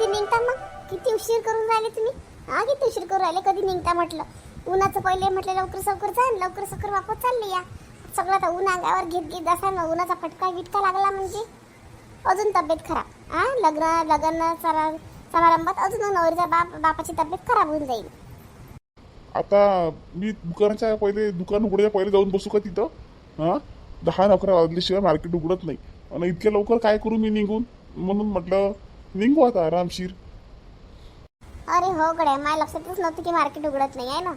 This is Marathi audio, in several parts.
कधी निघता मग? किती उशीर करून राहिले तुम्ही? हा किती उशीर करून राहिले? कधी निघता म्हटलं? उन्हाचं पहिले म्हटलं लवकर सवकर जा लवकर सवकर वापस चालले या. सगळं आता ऊन अंगावर घेत घेत असा ना उन्हाचा फटका विटका लागला म्हणजे? अजून तब्येत खराब. हा लग्न लग्न सरा समारंभात अजून नवरीच्या बाप बापाची तब्येत खराब होऊन जाईल. आता मी दुकानाच्या पहिले दुकान उघडायच्या पहिले जाऊन बसू का तिथं? हां? दहा अकरा वाजल्याशिवाय मार्केट उघडत नाही. आणि इतक्या लवकर काय करू मी निघून? म्हणून म्हटलं निघू आता आरामशीर. अरे हो गड्या माझ्या लक्षातच नव्हतं की मार्केट उघडत नाही आहे ना?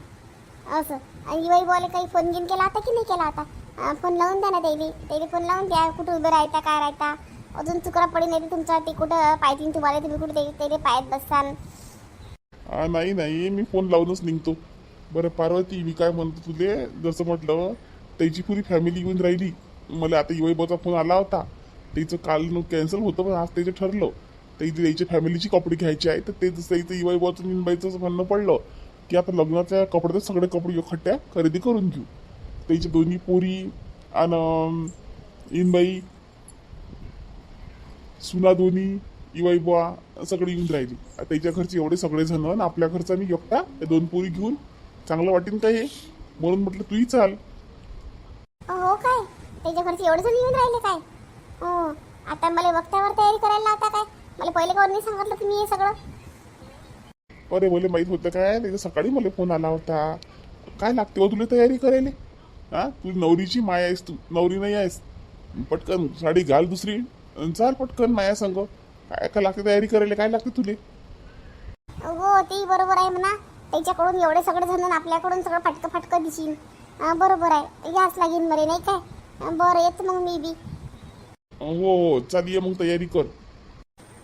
असं. आणि युवाई बॉले काही फोन घेऊन केला आता की नाही केला आता फोन लावून द्या ना त्याला त्याला फोन लावून द्या कुठं उभे राहता काय राहता अजून चुकरा पडी नाही तुमचा ते कुठं पायतीन तुम्हाला तुम्ही कुठे ते- त्याला पायात बसाल नाही नाही मी फोन लावूनच निघतो. बरं पार्वती मी काय म्हणतो तुले? जसं म्हटलं त्याची पुरी फॅमिली येऊन राहिली. मला आता युवाईबाचा फोन आला होता. त्याचं काल कॅन्सल होतं पण आज त्याचं ठरलं. इथे त्याच्या फॅमिलीची कपडे घ्यायचे आहे तर ते जसं इथं युवाईबाचं निनबाईचं म्हणणं पडलं की आता लग्नाच्या कपड्यात सगळे कपडे एकखट्ट्या खरेदी करून घेऊ. त्याच्या दोन्ही पोरी आणि इनबाई सुना दोन्ही इवाई बुवा सगळे येऊन राहिली. त्याच्या घरचे एवढे सगळे जण आणि आपल्या घरचा मी एकटा या दोन पोरी घेऊन चांगलं वाटेल का हे? म्हणून म्हटलं तूही चाल. हो काय? त्याच्या घरचे एवढे जण येऊन राहिले काय? हो आता मला वक्त्यावर तयारी करायला लावता काय? मला पहिले कोणी सांगितलं तुम्ही हे सगळं. अरे मला माहीत होतं काय? त्याच्या सकाळी मला फोन आला होता. काय लागते हो तुला तयारी करायला? हा? तू नवरीची माया आहेस तू नवरी नाही आहेस. पटकन साडी घाल दुसरी अन चाल पटकन माया संग. काय काय लागते तयारी करायला? काय लागते तुले? हो ते बरोबर आहे म्हणा. त्याच्याकडून एवढे सगळे जण आपल्याकडून सगळं फाटकं फाटकं हा, बरोबर आहे. याच लागेल मरे नाही काय? हा, बरं येत मग मी बी. हो हो चाल ये मग तयारी कर.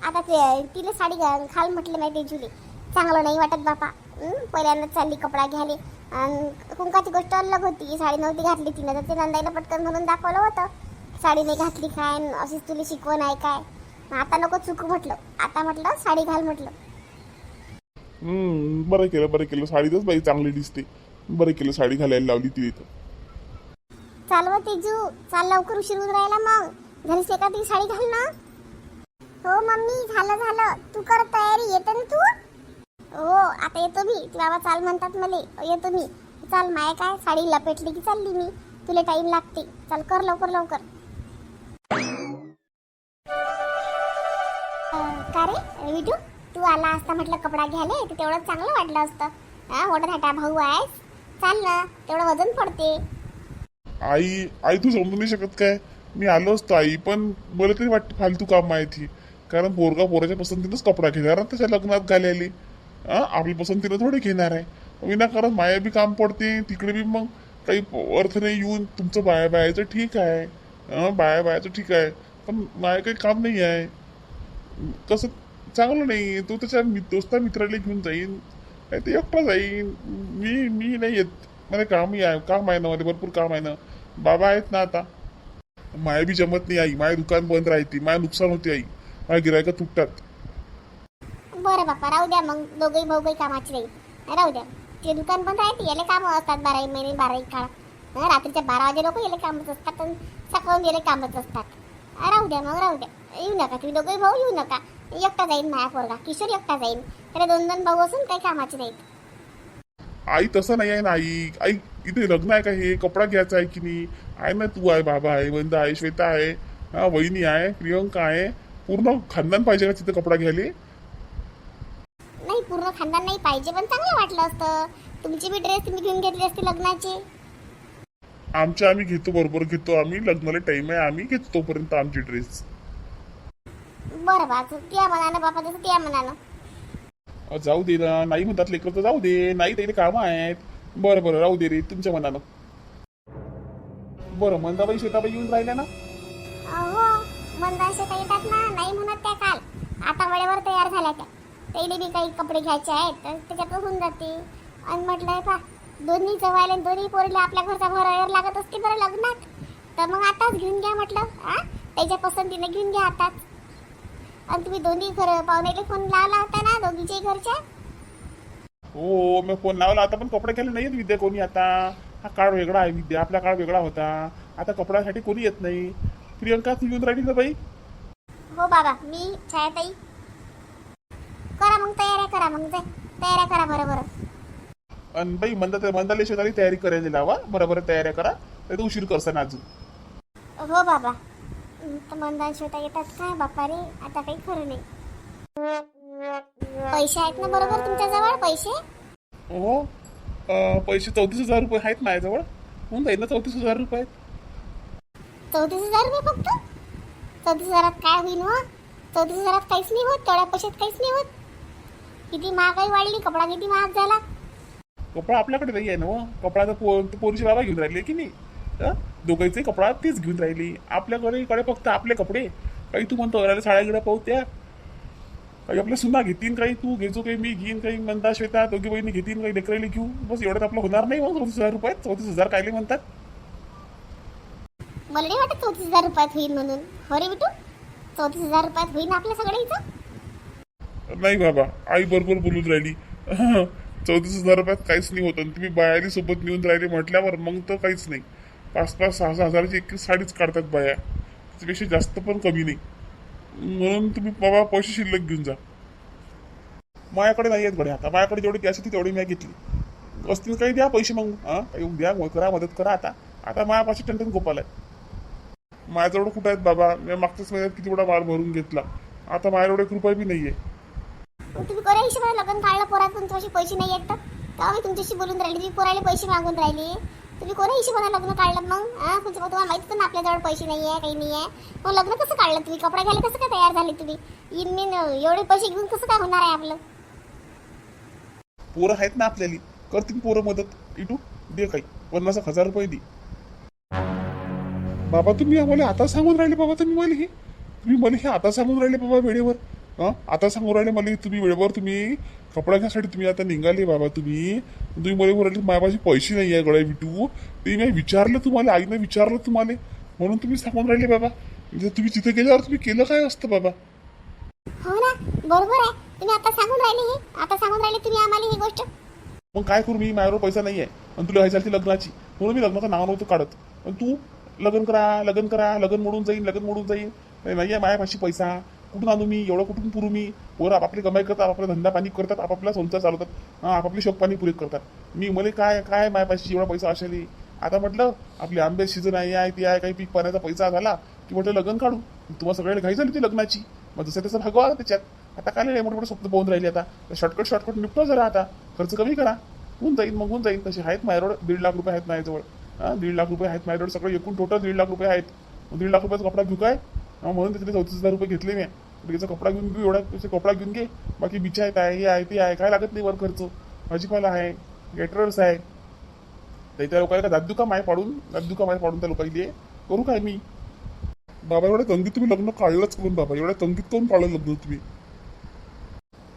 आता ते तिला साडी घाल म्हटलं नाही ते जुले. चांगलं नाही वाटत बापा? पहिल्यांदाच चालली कपडा घ्यायले. आणि कुंकाची गोष्ट अलग होती. साडी नव्हती घातली तिनं तर ते नंदाईला पटकन म्हणून दाखवलं होतं. साडी नाही घातली काय? अशीच तुला शिकवण आहे काय? आता नको चुकू म्हटलं. आता म्हटलं साडी घाल म्हटलं. बरं केलं बरं केलं. साडीतच बाई चांगली दिसते. बरं केलं साडी घालायला लावली ती इथं चालव तेजू चाल लवकर उशीर होऊन राहिला मग. झालीस एका ती साडी घाल ना. हो मम्मी झालं झालं. तू कर तयारी येते ना तू? हो आता येतो मी. ती बाबा चाल म्हणतात मले. येतो मी. चाल माय काय? साडी लपेटली की चालली मी? तुला टाइम लागते. चाल कर लवकर लवकर. का रे? विटू तू आला असता म्हटलं कपडा घ्यायला तर तेवढं चांगलं वाटलं असतं. हा मोठा धाटा भाऊ आहे चाल ना तेवढं वजन पडते. आई आई तू समजू नाही शकत काय? मी आलो असतो आई पण मला तरी वाटतं फालतू काम आहे ती. कारण पोरगा पोराच्या पसंतीनंच कपडा घेणार आणि त्याच्या लग्नात घालायली हा आपली पसंतीनं थोडी घेणार आहे. विनाकारण माया बी काम पडते तिकडे बी मग काही अर्थ नाही येऊन तुमचं बाया बायाचं ठीक आहे. बाया बायाचं ठीक आहे. पण माया काही काम नाही आहे. कसं चांगलं नाही. तो त्याच्या मि- दोस्ता मित्राला घेऊन जाईन. नाही ते एकटा जाईन. मी मी नाही येत. मला कामही आहे काम आहे ना मध्ये भरपूर काम आहे ना. बाबा आहेत ना आता. माया बी जमत नाही आई. माया दुकान बंद राहते. माया नुकसान होते आई. माझ्या गिरायका तुटतात. बरं बापा राहू द्या मग. दोघही भाऊ काही कामाची नाही राहू द्या. ते दुकान पण राहते याले कामं असतात बाराही महिने बाराही काळ. हं, रात्रीच्या बारा वाजे लोक याले कामच असतात आणि सकाळून गेले कामच असतात. राहू द्या मग राहू द्या. येऊ नका तुम्ही दोघही भाऊ येऊ नका. एकटा जाईन माया पोरगा. किशोर एकटा जाईन. त्याला दोन दोन भाऊ असून काही कामाचे नाहीत. आई तसं नाही आहे ना आई. आई इथे लग्न आहे का हे? कपडा घ्यायचा आहे की नाही? आहे ना तू आहे बाबा आहे वंदा आहे श्वेता आहे. हा वहिनी आहे प्रियंका आहे. पूर्ण खानदान पाहिजे का तिथं कपडा घ्यायला? नाही पूर्ण खानदान नाही पाहिजे पण चांगलं वाटलं असतं. तुमची बी ड्रेस तुम्ही घेऊन घेतली असते लग्नाचे. आमचे आम्ही घेतो बरोबर घेतो आम्ही. लग्नाला टाइम आहे आम्ही घेतो तोपर्यंत आमची ड्रेस बरं बा त्या बापा तसं त्या अ, जाऊ दे ना. नाही म्हणतात लेकर तर जाऊ दे. नाही त्याला कामं आहेत. बरं बरं राहू दे रे तुमच्या मनानं. बरं मंदाबाई श्वेताबाई येऊन राहिल्या ना? मंदाशे तर येतात ना नाही म्हणत त्या काल. आता वेळेवर तयार झाल्या त्या. त्याला बी काही कपडे घ्यायचे आहेत तर त्याच्यात होऊन जाते आणि म्हटलंय पा दोन्ही जवळ दोन्ही पोरीला आपल्या घरचा भरावर लागत असते बरं लग्नात. तर मग आताच घेऊन घ्या म्हटलं हा? त्याच्या पसंतीने घेऊन घ्या आताच. आणि तुम्ही दोन्ही घर पाहुण्याला फोन लावला होता ना दोघीचे घरच्या? हो मी फोन लावला आता पण कपडे घ्यायला नाही येत विद्या कोणी आता. हा काळ वेगळा आहे विद्या आपला काळ वेगळा होता. आता कपड्यासाठी कोणी येत नाही. प्रियंका तू येऊन राहिली ना बाई? हो बाबा मी छायाताई. मग तयाऱ्या करा मग जाय तयाऱ्या करा बरं बरं आणि बाई मंदा मंदाले शेतारी तयारी करायला लावा. बरोबर तयाऱ्या करा. तर उशीर करसान अजून. हो बाबा. तर मंदान शिवता येतात काय बापा रे आता काही खरं नाही. पैसे आहेत ना बरोबर तुमच्याजवळ? पैसे? हो. अं, पैसे चौतीस हजार रुपये आहेत माझ्याजवळ. होऊन जाईल ना चौतीस हजार रुपये? चौतीस हजार रुपये फक्त? चौतीस हजारात काय होईल मग हो? चौतीस हजारात काहीच नाही होत तेवढ्या पैशात काहीच नाही होत. किती महागाई वाढली कपडा किती महाग झाला. कपडा आपल्याकडे नाही आहे ना हो. कपडा तर पो पोरीची बाबा घेऊन राहिले की नाही? हं? दोघांचे कपडा तीच घेऊन राहिली. आपल्याकडे इकडे फक्त आपले कपडे. काही तू म्हणतो अरे साड्या गिड्या पाहू त्या. काही आपल्या सुना घेतीन काही तू घेजो काही मी घेईन काही म्हणता श्वेता दोघी बहिणी घेतीन काही लेकरायला घेऊ. बस एवढ्यात आपलं होणार नाही मग चौतीस हजार रुपये. चौतीस हजार कायले म्हणतात? मला नाही वाटत चौतीस हजार रुपयात होईल म्हणून. हो रे बिटू चौतीस हजार रुपयात होईल आपल्या सगळ्याचं नाही बाबा आई बरोबर बोलून राहिली. चौतीस हजार रुपयात काहीच नाही होत आणि तुम्ही बायाली सोबत नेऊन राहिले म्हटल्यावर मग तर काहीच नाही. पाच पाच सहा सहा हजाराची एक साडीच काढतात बाया. त्याच्यापेक्षा जास्त पण कमी नाही. म्हणून तुम्ही बाबा पैसे शिल्लक घेऊन जा. माझ्याकडे नाही आहेत गड्या आता. माझ्याकडे जेवढी कॅश होती तेवढी मी घेतली. असतील काही द्या पैसे मग हां? काही द्या मग करा मदत करा आता. आता मायापाशी टनटन गोपाल आहे. माझ्याजवळ कुठं आहेत बाबा? मी मागच्याच महिन्यात किती मोठा माल भरून घेतला. आता माझ्याकडे एक रुपया बी नाही आहे मग तुम्ही कोऱ्या हिशोबाने लग्न काढलं पोरात पण तुमच्याशी पैसे नाही आहेत तर. तेव्हा मी तुमच्याशी बोलून राहिली तुम्ही पोराला पैसे मागून राहिली. तुम्ही कोऱ्या हिशोबाने लग्न काढलं मग. हा तुमचं तुम्हाला माहिती ना आपल्याजवळ पैसे नाही आहे काही नाही आहे मग लग्न कसं काढलं तुम्ही? कपडे घ्यायला कसं काय तयार झाले तुम्ही? इन मिन एवढे पैसे घेऊन कसं काय होणार आहे आपलं? पोरं आहेत ना आपल्याली. करतील पोरं मदत. इटू दे काही. पन्नास एक हजार रुपये दे. बाबा तुम्ही आम्हाला आता सांगून राहिले बाबा तुम्ही मला हे. तुम्ही मला हे आता सांगून राहिले बाबा वेळेवर. हां? आता सांगून राहिले मला तुम्ही वेळेवर तुम्ही कपडा घ्यासाठी तुम्ही आता निघाले बाबा तुम्ही. तुम्ही मला राहिले माझ्यापाशी पैसे नाही आहे गळ्या विटू. ते मी विचारलं तुम्हाला आईनं विचारलं तुम्हाला. म्हणून तुम्ही सांगून राहिले बाबा. म्हणजे तुम्ही तिथे गेल्यावर तुम्ही केलं काय असतं बाबा? हो ना बरोबर आहे. तुम्ही आता सांगून राहिले हे. आता सांगून राहिले तुम्ही आम्हाला ही गोष्ट. मग काय करू मी? माझ्यावर पैसा नाही आहे आणि तुला व्हायची लग्नाची. म्हणून मी लग्नाचं नाव नव्हतं काढत. पण तू लग्न करा लग्न करा लग्न मोडून जाईन लग्न मोडून जाईन. नाही आहे मायापाशी पैसा. कुठून आणू मी? एवढं कुठून पुरू मी? पोरं आपापली कमाई करतात आपापला धंदा पाणी करतात आपापला संसार चालवतात. हां आपापली शोक पाणी पुरे करतात. मी मला काय काय मायापाशी एवढा पैसा असेल? आता म्हटलं आपली आंबे सीझन आहे आहे ती आहे काही पीक पाण्याचा पैसा झाला की म्हटलं लग्न काढू. तुम्हाला सगळ्याला घाई झाली ती लग्नाची. मग जसं तसं भागवा त्याच्यात. आता काय नाही मोठे मोठे स्वप्न पाहून राहिले आता. शॉर्टकट शॉर्टकट निपटो जरा आता. खर्च कमी करा. होऊन जाईल मग होऊन जाईल तसे आहेत माझ्याजवळ दीड लाख रुपये आहेत माझ्याजवळ. हा दीड लाख रुपये आहेत माझ्याकडे सगळं. एकूण टोटल दीड लाख रुपये आहेत. दीड लाख रुपयाचा कपडा घेऊ काय? म्हणून त्याचे चौतीस हजार रुपये घेतले मी. त्याचा कपडा घेऊन घेऊ एवढा पैसे कपडा घेऊन घे. बाकी बिछा आहेत आहे हे आहे ते आहे. काय लागत नाही वर खर्च. भाजीपाला आहे गेटरर्स आहे. तर त्या लोकांना का दादू का माय पाडून दादू का माय पाडून त्या लोकांनी करू काय मी? बाबा एवढ्या तंगीत तुम्ही लग्न काढलंच करून बाबा. एवढ्या तंगीत करून पाळलं लग्न तुम्ही.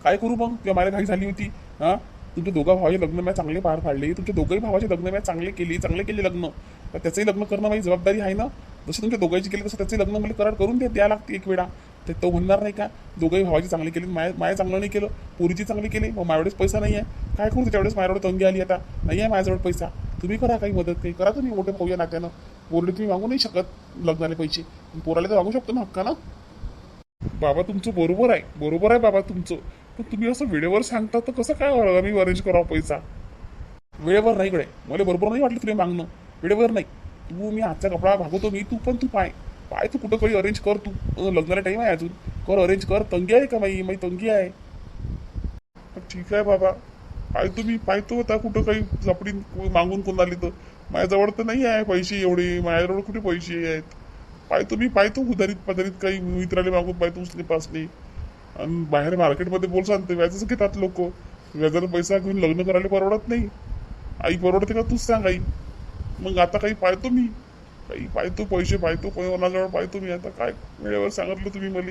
काय करू मग? किंवा माझ्या घाई झाली होती हा? तुमच्या दोघा भावाचे लग्न मी चांगले पार पाडले तुमच्या दोघंही भावाचे लग्न मी चांगले केली चांगले केले लग्न. तर त्याचंही लग्न करणं माझी जबाबदारी आहे ना. जसं तुमच्या दोघांची केली तसं त्याचे लग्न मला करार करून द्या द्या लागते एक वेळा. ते तो म्हणणार नाही का? दोघंही भावाची चांगली केली माय माया चांगलं नाही केलं पोरीची चांगली केली मग माझ्यावेळेस पैसा नाही आहे. काय करू त्याच्यावेळेस माझ्यावर तंगी आली आता? नाही आहे माझ्याजवळ पैसा. तुम्ही करा काही मदत काही करा तुम्ही मोठे पाहूया नात्यानं. पोरले तुम्ही मागू नाही शकत लग्नाले पैसे. पोराला तर मागू शकतो ना हक्कानं. बाबा तुमचं बरोबर आहे बरोबर आहे बाबा तुमचं. पण तुम्ही असं वेळेवर सांगता तर कसं काय मी अरेंज करावं पैसा. वेळेवर नाही कडे मला बरोबर नाही वाटलं तुला मागणं. वेळेवर नाही. तू मी आजचा कपडा भागवतो मी तू पण तू पाय. पाय तू कुठं काही अरेंज कर तू. लग्नाला टाईम आहे अजून. कर अरेंज कर. तंगी आहे का माई माई तंगी आहे. ठीक आहे बाबा. पाय तुम्ही पाहतो होता कुठं काही झपडी मागून कोण आली तर. माझ्याजवळ तर नाही आहे पैसे एवढे. माझ्याजवळ कुठे पैसे आहेत? पाहतो मी पाहतो उधारीत पदारीत काही मित्राला मागून पाहतो उचले पासले आणि बाहेर मार्केटमध्ये बोलसान ते व्याजच घेतात लोक. व्याजानं पैसा घेऊन लग्न करायला परवडत नाही. आई परवडते का तूच सांग आई. मग आता काही पाहतो मी. काही पाहतो पैसे पाहतो कोणाजवळ पाहतो मी. आता काय वेळेवर सांगितलं तुम्ही मला?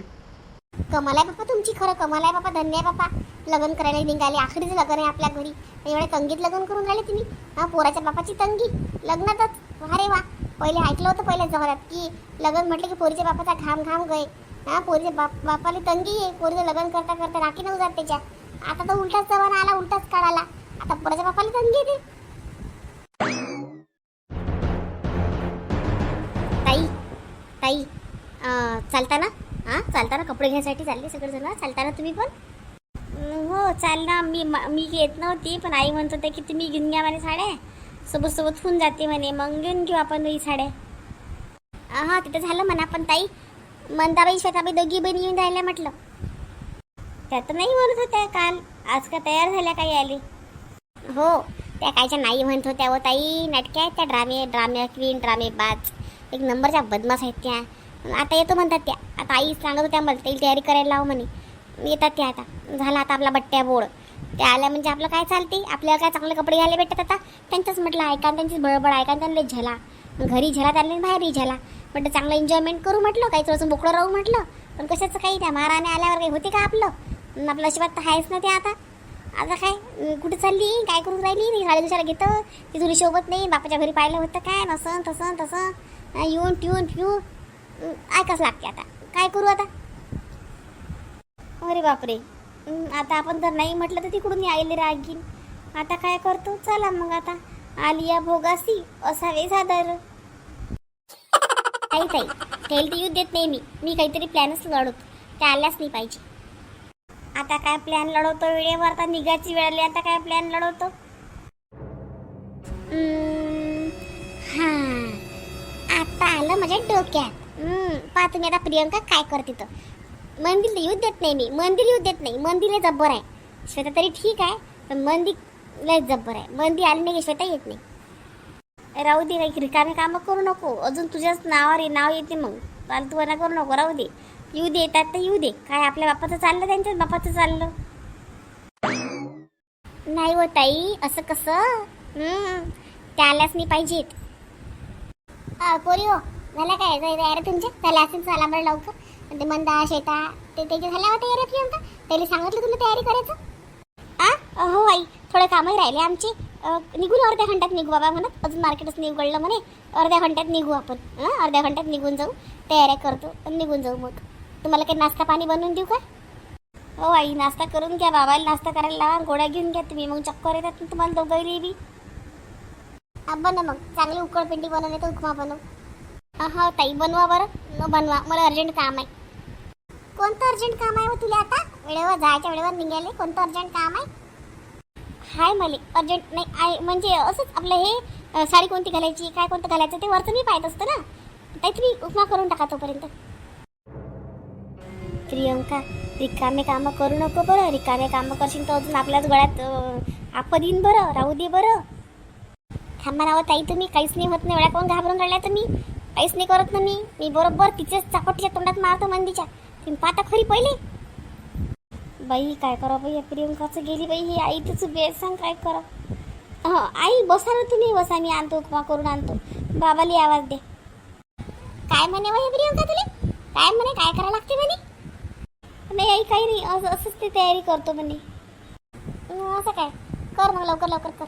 कमाल आहे बाप्पा तुमची खरं कमाल आहे बाप्पा धन्य आहे बाप्पा लग्न करायला निघाले आखरीच लग्न आहे आपल्या घरी. एवढ्या तंगीत लग्न करून राहिले तुम्ही. हा पोराच्या बापाची तंगी. लग्नातच. अरे वा पहिले ऐकलं होतं पहिल्या जवळात की लग्न म्हटलं की पोरीच्या बापाचा घाम घाम गए हा पोरीच्या बाप बापाला तंगी आहे. पोरीचं लग्न करता करता राखी नऊ जात त्याच्या आता तर उलटाच जमाना आला उलटाच काळ आला आता पोराच्या बापाला तंगी येते ताई ताई अं, चालता ना हां चालताना कपडे घ्यायसाठी चालले सगळेजण. चालताना तुम्ही पण? "अं, हो चाल ना मी म- मी घेत नव्हती पण आई म्हणत होते की तुम्ही घेऊन घ्या म्हणे साड्या. सोबत सोबत होऊन जाते म्हणे. मग घेऊन घेऊ आपण ही साड्या. हा तिथं झालं म्हणा पण ताई मंदाबाई श्वेताबाई दोघी बहिणी येऊन राहिल्या म्हटलं. त्या तर नाही म्हणत होत्या काल आज का तयार झाल्या काही आली हो त्या कायच्या नाही म्हणत होत्या व ताई नाटक्या आहेत त्या ड्रामे ड्रामे क्वीन ड्रामे बाज. एक नंबरच्या बदमाश आहेत त्या. आता येतो म्हणतात त्या. आता आई सांगत होत्या मला त्याची तयारी करायला लाव म्हणे. येतात त्या आता. झाला आता आपला बट्ट्या बोळ. त्या आल्या म्हणजे आपलं काय चालते? आपल्याला काय चांगले कपडे घ्यायला भेटतात आता? त्यांचंच म्हटलं ऐका आणि त्यांचीच बळबळ ऐका त्यांना झला. घरी झला त्यांना बाहेरही झाला. म्हटलं चांगलं एन्जॉयमेंट करू म्हटलं काही थोडंसं मोकळं राहू म्हटलं. पण कशाचं काही त्या महाराने आल्यावर काही होते का आपलं? आपलं अशिबात तर आहेच ना ते आता. आता काय? कुठं कुठे चालली? काय करून राहिली? नाही गाडी घेतं. ती तुझी शोभत नाही. बापाच्या घरी पाहिलं होतं काय? नसन तसं तसं येऊन ठेवून ठेवून ऐकाच लागते आता. काय करू आता? अरे बापरे. आता आपण जर नाही म्हटलं तर तिकडून यायले रागीन. आता काय करतो? चला मग आता. आलिया भोगासी असावे सादर ताई ताई तेल तर येऊ देत नाही मी. मी काहीतरी प्लॅनच लढवतो. त्या आल्याच नाही पाहिजे. आता काय प्लॅन लढवतो वेळेवर? आता निघायची वेळ आली आता काय प्लॅन लढवतो? हम्म, हा. आता आलं माझ्या डोक्यात. हम्म, पहा तुम्ही आता प्रियंका काय करते तर मंदिर येऊ देत नाही मी. मंदिर येऊ देत नाही. मंदिर जब्बर आहे. श्वेता तरी ठीक आहे पण मंदिर लय जब्बर आहे. बंदी आली नाही श्वेता येत नाही. राहू दे काही रिकामे कामं करू नको. अजून तुझ्याच नावावर नाव येते मग. फालतूपणा करू नको राहू दे. येऊ दे येतात तर येऊ दे. काय आपल्या बापाचं चाललं त्यांच्याच बापाचं चाललं? नाही हो ताई असं कसं? त्या आल्याच नाही पाहिजेत. कोरी हो झाला काय? तयार तुमच्या त्याला असेल चला बरं लवकर. आणि ते मंदा शेता ते त्याच्या झाल्या होत्या तयारी प्रियंका त्याला सांगितलं तुला तयारी करायचं. आ? हो आई थोडं कामही राहिले आमचे. निघू ना अर्ध्या घंट्यात निघू बाबा म्हणत अजून मार्केटच निघडलं उघडलं म्हणे. अर्ध्या घंट्यात निघू आपण. अर्ध्या घंट्यात निघून जाऊ. तयाऱ्या करतो निघून जाऊ मग. तुम्हाला काही नाश्ता पाणी बनवून देऊ का? हो आई नाश्ता करून घ्या बाबाला. नाश्ता करायला लावा गोळ्या घेऊन घ्या तुम्ही. मग चक्कर येतात तुम्हाला दोघंही बी बनव मग. चांगली उकळपिंडी बनवणे तर उपमा बनव हा हो ताई बनवा बरं. बनवा. मला अर्जंट काम आहे. कोणतं अर्जंट काम आहे मग तुला आता? वेळेवर जायच्या वेळेवर निघाले. कोणतं अर्जंट काम आहे? हाय मले अर्जंट नाही आहे म्हणजे असंच आपलं हे साडी कोणती घालायची काय कोणतं घालायचं ते वरचं मी पाहत असतं ना. ताई तुम्ही उपमा करून टाका तोपर्यंत. प्रियंका रिकामे कामं करू नको बरं. रिकामे कामं करशील तर अजून आपल्याच गळ्यात अ, आपद येईन बरं राहू दे बरं. थांबा नावं हो ताई तुम्ही काहीच नाही होत नाही. एवढ्या कोण घाबरून राहिल्या तुम्ही काहीच नाही करत ना मी. मी बरोबर तिच्याच चापटीच्या तोंडात मारतो मंदीच्या. तुम्ही पाहता खरी पहिले? बाई काय करा बाई या प्रियंकाचं गेली बाई ही आई तिचं बेस सांग काय करा. आई बसा ना तुम्ही बसा मी आणतो उपमा करून आणतो. बाबाली आवाज दे. काय म्हणे बाई प्रियंका तुला? काय म्हणे काय करावं लागते म्हणे? नाही आई काही नाही असं असंच ते तयारी करतो म्हणे. असं काय? कर मग लवकर लवकर कर.